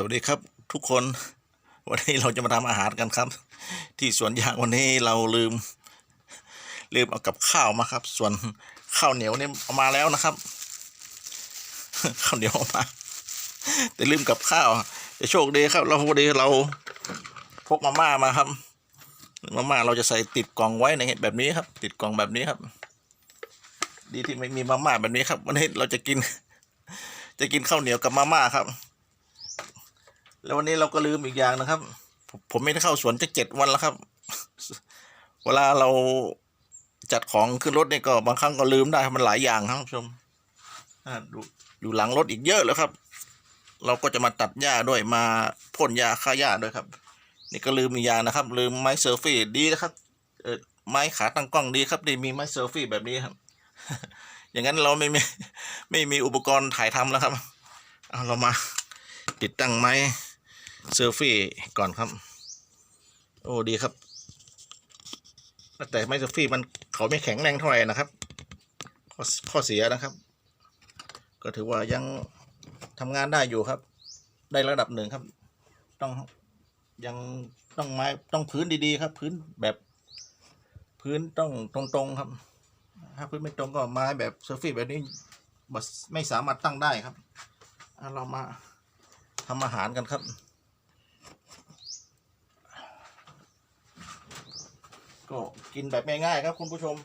สวัสดีครับทุกคนวันนี้เราจะมาทำอาหารกันครับ ที่สวนยางวันนี้เราลืม ลืมเอากับข้าวมาครับ ส่วนข้าวเหนียวเนี่ยเอามาแล้วนะครับ ข้าวเหนียวเอามา แต่ลืมกับข้าวจะโชคดีครับ เราพอดีเราพกมาม่ามาครับมาม่าเราจะใส่ติดกล่องไว้ในแบบนี้ครับ ติดกล่องแบบนี้ครับ ดีที่ไม่มีมาม่าแบบนี้ครับ วันนี้เราจะกิน จะกินข้าวเหนียวกับมาม่าครับ แล้ววันนี้เราก็ลืมอีกอย่างนะครับ ผมไม่ได้เข้าสวนจะเจ็ดวันแล้วครับ เวลาเราจัดของขึ้นรถเนี่ยก็บางครั้งก็ลืมได้มันหลายอย่างครับผู้ชมอ่าดูอยู่หลังรถอีกเยอะเลยครับ เราก็จะมาตัดหญ้าด้วยมาพ่นยาฆ่าหญ้าด้วยครับ นี่ก็ลืมอีกอย่างนะครับ ลืมไม้เซลฟี่ดีนะครับเออไม้ขาตั้งกล้องดีครับดีมีไม้เซลฟี่แบบนี้ครับ อย่างนั้นเราไม่มีไม่มีอุปกรณ์ถ่ายทำแล้วครับ เอาเรามาติดตั้งไม้ เซลฟี่ก่อนครับ โอ้ดีครับ แต่ไม่เซลฟี่มันเขาไม่แข็งแรงเท่าไหร่นะครับข้อข้อเสียนะครับ ก็ถือว่ายังทำงานได้อยู่ครับ ได้ระดับหนึ่งครับ ต้องยังต้องไม้ต้องพื้นดีๆครับ พื้นแบบพื้นต้องตรงๆครับ ถ้าพื้นไม่ตรงก็ไม้แบบเซลฟี่แบบนี้ไม่สามารถตั้งได้ครับอะเรามาทำอาหารกันครับ ก็กินแบบง่ายๆครับคุณผู้ชม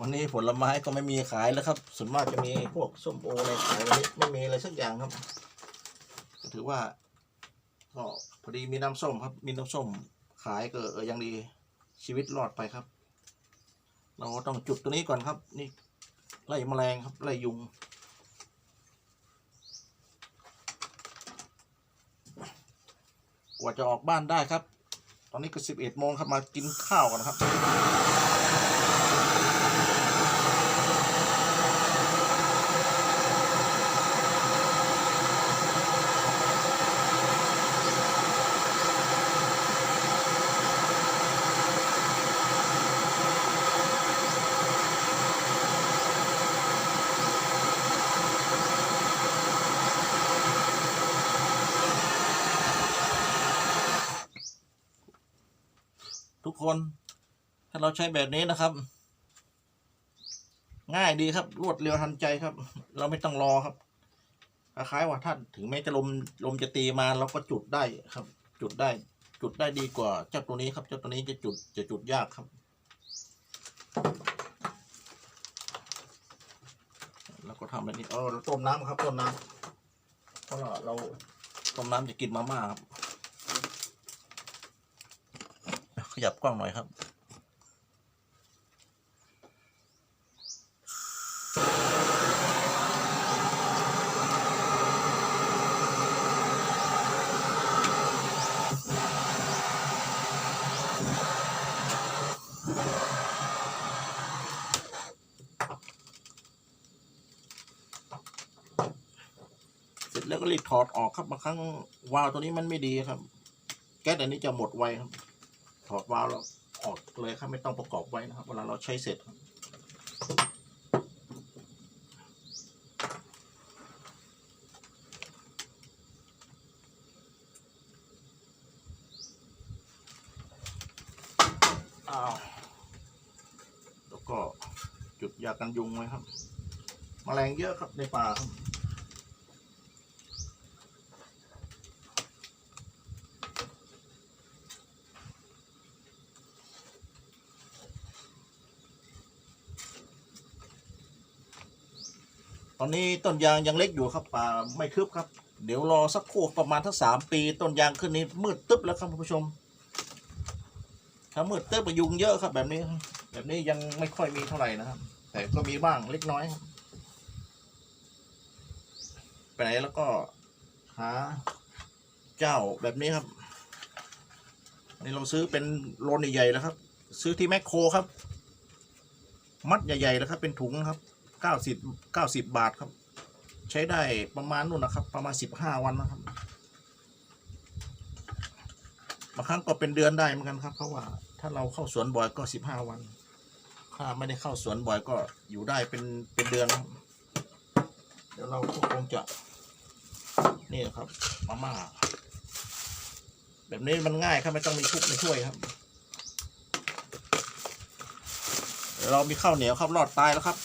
วันนี้ผลไม้ก็ไม่มีขายแล้วครับ ส่วนมากจะมีพวกส้มโออะไรขายวันนี้ไม่มีอะไรสักอย่างครับ ก็ถือว่า ก็พอดีมีน้ำส้มครับ มีน้ำส้มขายก็เออยังดีชีวิตรอดไปครับ เราต้องจุดตัวนี้ก่อนครับ นี่ ไล่แมลงครับไล่ยุง กว่าจะออกบ้านได้ครับ ตอนนี้ก็สิบเอ็ดโมงครับมากินข้าวกันครับ คน ถ้าเราใช้แบบนี้นะครับ ง่ายดีครับ รวดเร็วทันใจครับ เราไม่ต้องรอครับคล้ายๆว่าถ้านถึงแม้จะลมลมจะตีมาเราก็จุดได้ครับ จุดได้ จุดได้ดีกว่าเจ้าตัวนี้ครับ เจ้าตัวนี้จะจุดจะจุดยากครับ แล้วก็ทำแบบนี้เออเราต้มน้ำครับต้มน้ำเพราะเราต้มน้ำจะกินมาม่าครับ ข ยับกล้องหน่อยครับ เสร็จแล้วก็รีบถอดออกครับบางครั้งวาล์วตัวนี้มันไม่ดีครับ แก๊สอันนี้จะหมดไวครับ ถอดวาล์วแล้วออกเลยครับไม่ต้องประกอบไว้นะครับ เวลาเราใช้เสร็จครับอ้าวแล้วก็จุดยากันยุงไว้ครับแมลงเยอะครับในป่าครับ ตอนนี้ต้นยางยังเล็กอยู่ครับป่าไม่คืบครับ เดี๋ยวรอสักครู่ประมาณทั้งสามปีต้นยางขึ้นนี้มืดตึ๊บแล้วครับคุณผู้ชม ถ้ามืดตึ๊บก็ยุงเยอะครับ แบบนี้ แบบนี้ยังไม่ค่อยมีเท่าไหร่นะครับ แต่ก็มีบ้างเล็กน้อยไปไหนแล้วก็หาเจ้าแบบนี้ครับนี่เราซื้อเป็นโลนใหญ่ๆแล้วครับ ซื้อที่แมคโครครับ มัดใหญ่ๆแล้วครับ เป็นถุงครับ เก้าสิบเก้าสิบบาทครับ ใช้ได้ประมาณนู่นนะครับ ประมาณสิบห้าวันนะครับบางครั้งก็เป็นเดือนได้เหมือนกันครับ เพราะว่าถ้าเราเข้าสวนบ่อยก็สิบห้าวัน ถ้าไม่ได้เข้าสวนบ่อยก็อยู่ได้เป็นเป็นเดือน เดี๋ยวเราก็คงจะนี่ครับมาม่าแบบนี้มันง่ายครับไม่ต้องมีชุบในถ้วยครับเดี๋ยวเรามีข้าวเหนียวครับรอดตายแล้วครับ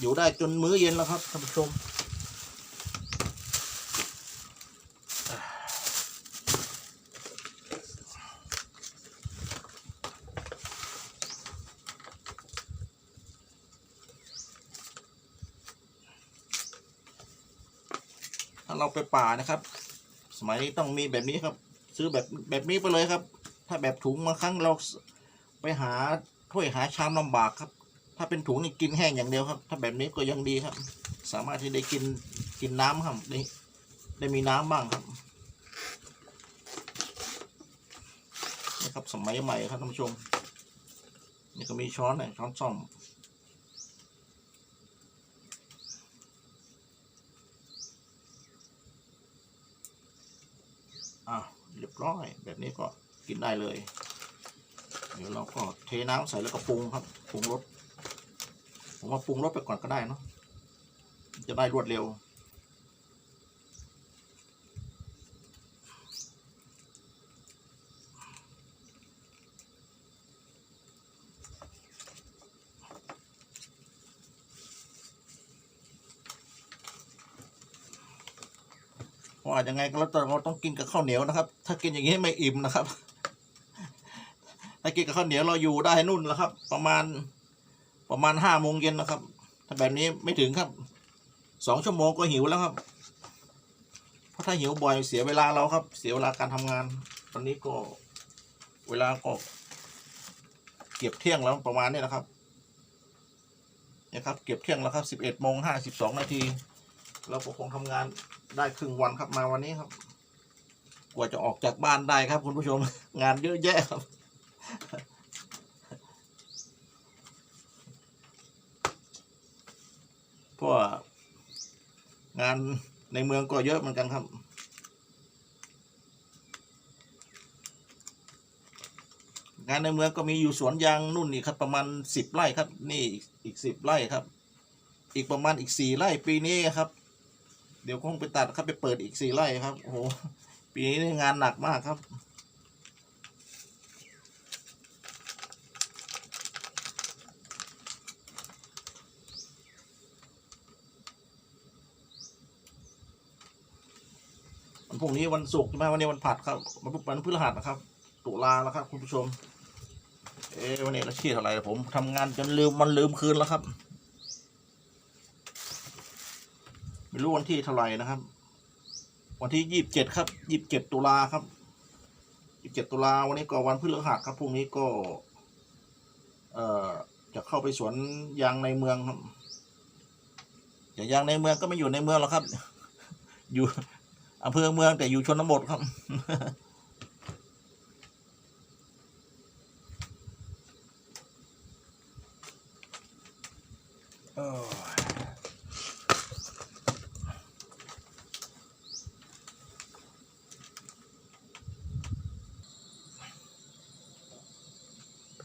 อยู่ได้จนมื้อเย็นแล้วครับท่านผู้ชมถ้าเราไปป่านะครับ สมัยนี้ต้องมีแบบนี้ครับ ซื้อแบบแบบนี้ไปเลยครับ ถ้าแบบถุงบางครั้งเราไปหาถ้วยหาชามลำบากครับ ถ้าเป็นถุงนี่กินแห้งอย่างเดียวครับ ถ้าแบบนี้ก็ยังดีครับ สามารถที่ได้กินกินน้ำครับได้ได้มีน้ำบ้างครับนี่ครับสมัยใหม่ครับท่านผู้ชมนี่ก็มีช้อนนะช้อนซ่อมอะเรียบร้อยแบบนี้ก็กินได้เลย เดี๋ยวเราก็เทน้ำใส่แล้วก็ปรุงครับปรุงรส ผมว่าปรุงรสไปก่อนก็ได้เนาะจะได้รวดเร็วเพราะว่ายังไงก็แล้วแต่เราต้องกินกับข้าวเหนียวนะครับ ถ้ากินอย่างนี้ไม่อิ่มนะครับ ถ้ากินกับข้าวเหนียวเราอยู่ได้นุ่นแล้วครับ ประมาณ ประมาณห้าโมงเย็นนะครับ ถ้าแบบนี้ไม่ถึงครับสองชั่วโมงก็หิวแล้วครับ เพราะถ้าหิวบ่อยเสียเวลาเราครับ เสียเวลาการทำงานตอนนี้ก็เวลาก็เก็บเที่ยงแล้วประมาณนี้นะครับนะครับเก็บเที่ยงแล้วครับสิบเอ็ดโมงห้าสิบสองนาทีเราก็คงทำงานได้ครึ่งวันครับมาวันนี้ครับ กว่าจะออกจากบ้านได้ครับคุณผู้ชมงานเยอะแยะครับ พราะงานในเมืองก็เยอะเหมือนกันครับงานในเมืองก็มีอยู่สวนยางนู่นนี่ครับประมาณสิบไร่ครับ นี่อีกสิบไร่ครับ อีกประมาณอีกสี่ไร่ปีนี้ครับ เดี๋ยวคงไปตัดครับไปเปิดอีกสี่ไร่ครับโอ้โหปีนี้งานหนักมากครับ พรุ่งนี้วันศุกร์ใช่ไหมวันนี้วันผัดครับวันพุธวันพฤหัสนะครับ ตุลาแล้วครับ คุณผู้ชม เอ๊วันนี้เราเครียดอะไรผมทำงานจนลืมมันลืมคืนแล้วครับ ไม่รู้วันที่เท่าไหร่นะครับ วันที่ยี่สิบเจ็ดครับยี่สิบเจ็ดตุลาครับยี่สิบเจ็ดตุลาวันนี้ก็วันพฤหัสครับพรุ่งนี้ก็ เอ่อจะเข้าไปสวนยางในเมืองครับแต่างยางในเมืองก็ไม่อยู่ในเมืองหรอกครับ อยู่ อำเภอเมืองแต่อยู่ชนบทครับเออ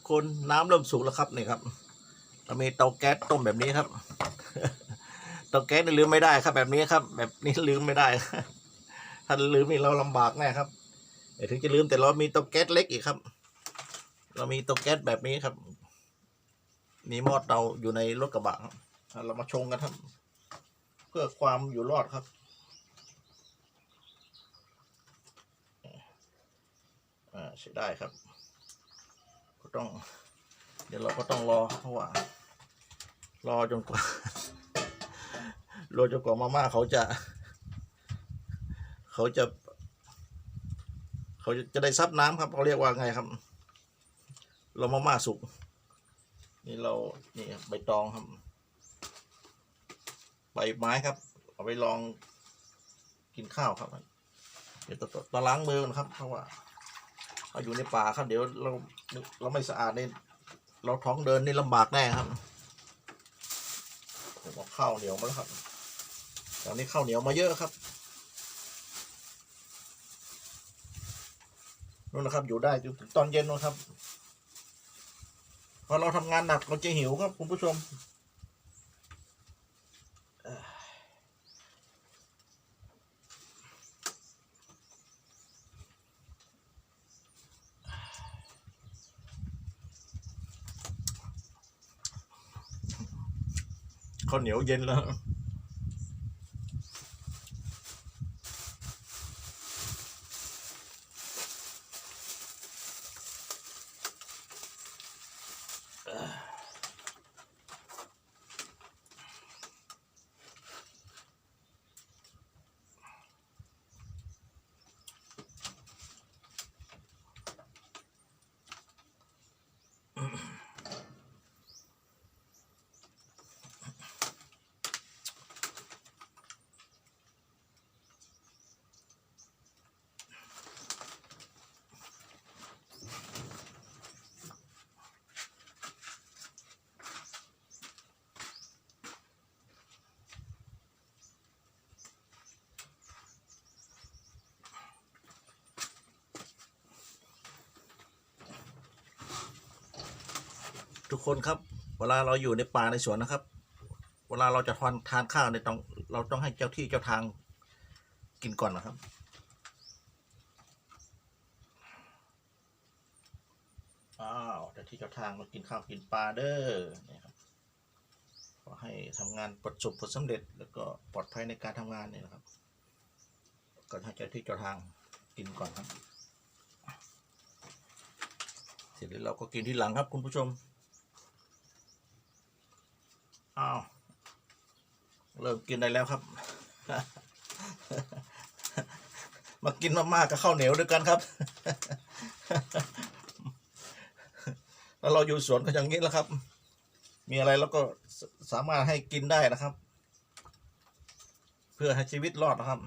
คนน้ำเริ่มสุกแล้วครับนี่ครับเรามีเตาแก๊สต้มแบบนี้ครับเตาแก๊สนี่ลืมไม่ได้ครับ แบบนี้ครับ แบบนี้ลืมไม่ได้ ถ้าลืมนี่เราลำบากแน่ครับแต่ถึงจะลืมแต่เรามีเตาแก๊สเล็กอีกครับ เรามีเตาแก๊สแบบนี้ครับ มีหม้อเตาอยู่ในรถกระบะครับเรามาชงกันครับ เพื่อความอยู่รอดครับอ่าใช้ได้ครับ ก็ต้อง เดี๋ยวเราก็ต้องรอเพราะว่า รอจนกว่ารอจนกว่ามาม่าเขาจะ เขาจะ เขาจะได้ซับน้ำครับเขาเรียกว่าไงครับ เรามาม่าสุก นี่เรา นี่ใบตองครับ ใบไม้ครับ เอาไปลองกินข้าวครับเดี๋ยวต้องต้องล้างมือก่อนครับ เพราะว่าเราอยู่ในป่าครับ เดี๋ยวเราเราไม่สะอาดนี่เราท้องเดินนี่ลำบากแน่ครับผมเอาข้าวเหนียวมาแล้วครับตอนนี้ข้าวเหนียวมาเยอะครับ นู่นนะครับ อยู่ได้จนถึงตอนเย็นนะครับ พอเราทำงานหนักเราจะหิวครับคุณผู้ชมข้าวเหนียวเย็นแล้ว กคนครับ เวลาเราอยู่ในป่าในสวนนะครับ เวลาเราจะทานทานข้าวเนี่ยต้องเราต้องให้เจ้าที่เจ้าทางกินก่อนนะครับ อ้าวเจ้าที่เจ้าทางมากินข้าวกินปลาเด้อเนี่ยครับขอให้ทำงานประสบผลสำเร็จ แล้วก็ปลอดภัยในการทำงานเนี่ยนะครับ ก็ให้เจ้าที่เจ้าทางกินก่อนครับ เสร็จแล้วเราก็กินที่หลังครับคุณผู้ชม อ้าวเริ่มกินได้แล้วครับ มากินมากๆกับข้าวเหนียวด้วยกันครับแล้วเราอยู่สวนก็อย่างนี้แล้วครับ มีอะไรแล้วก็สามารถให้กินได้นะครับ เพื่อให้ชีวิตรอดนะครับ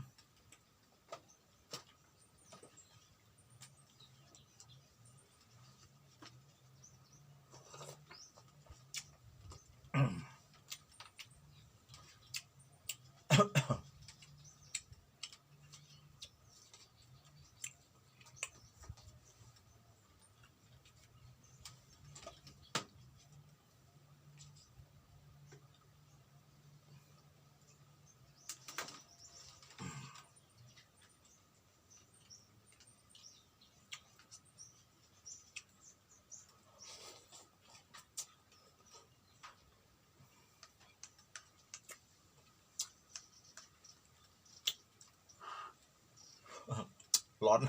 ร้อน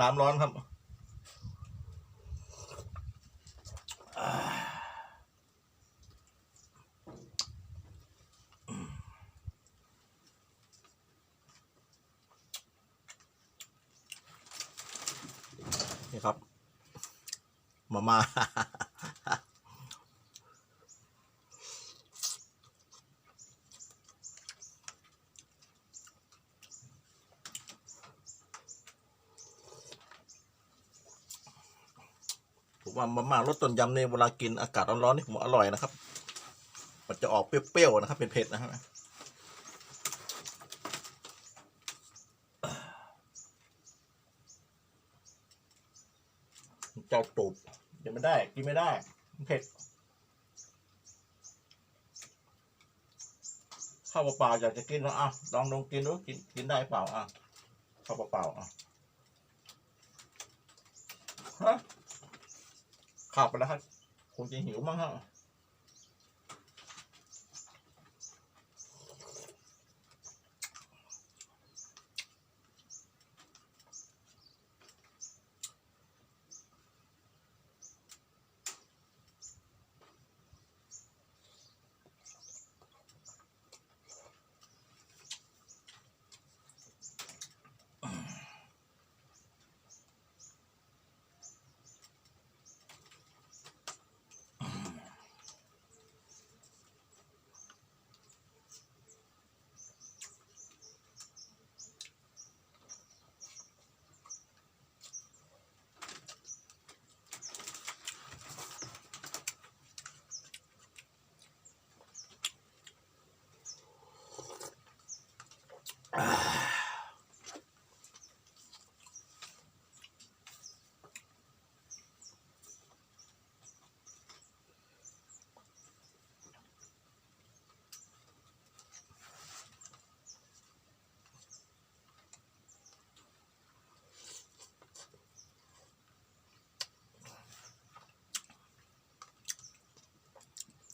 น้ำร้อนครับนี่ครับ มาม่า ผมว่ามาม่ารสต้นยำเนี่ยเวลากินอากาศร้อนๆนี่ผมอร่อยนะครับ มันจะออกเปรี้ยวๆนะครับเป็นเผ็ดนะครับเจ้าตูบเดี๋ยวไม่ได้กินไม่ได้เผ็ดข้าวเปล่าอยากจะกินแล้วอะลองลองกินดูกินกินได้เปล่าอะข้าวเปล่าอะฮะ ขับไปแล้วครับคงจะหิวมากฮะ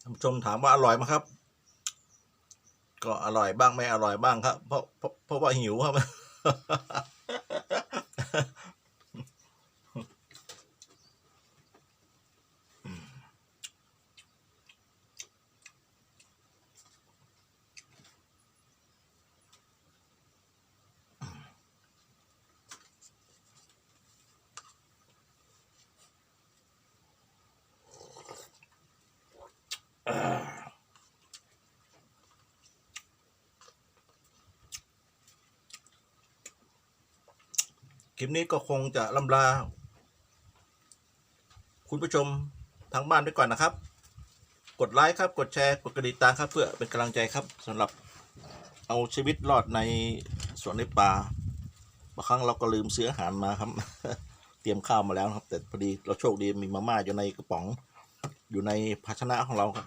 านผู้ชมถามว่าอร่อยไหมครับ ก็อร่อยบ้างไม่อร่อยบ้างครับ เพราะเพราะเพราะว่าหิวครับ คลิปนี้ก็คงจะลำลา คุณผู้ชมทางบ้านไปก่อนนะครับ กดไลค์ครับ กดแชร์ กดกระดิ่งตามครับเพื่อเป็นกำลังใจครับสำหรับเอาชีวิตรอดในสวนในป่าบางครั้งเราก็ลืมซื้ออาหารมาครับ เตรียมข้าวมาแล้วครับ แต่พอดีเราโชคดีมีมาม่าอยู่ในกระป๋อง อยู่ในภาชนะของเราครับ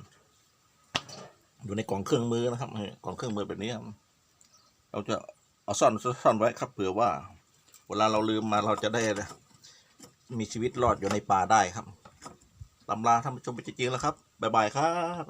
อยู่ในกล่องเครื่องมือนะครับกล่องเครื่องมือแบบนี้ครับเราจะเอาซ่อนซ่อนไว้ครับเผื่อว่า เวลาเราลืมมาเราจะได้มีชีวิตรอดอยู่ในป่าได้ครับตำราท่านผู้ชมไปจริงๆแล้วครับ บ๊ายบายครับ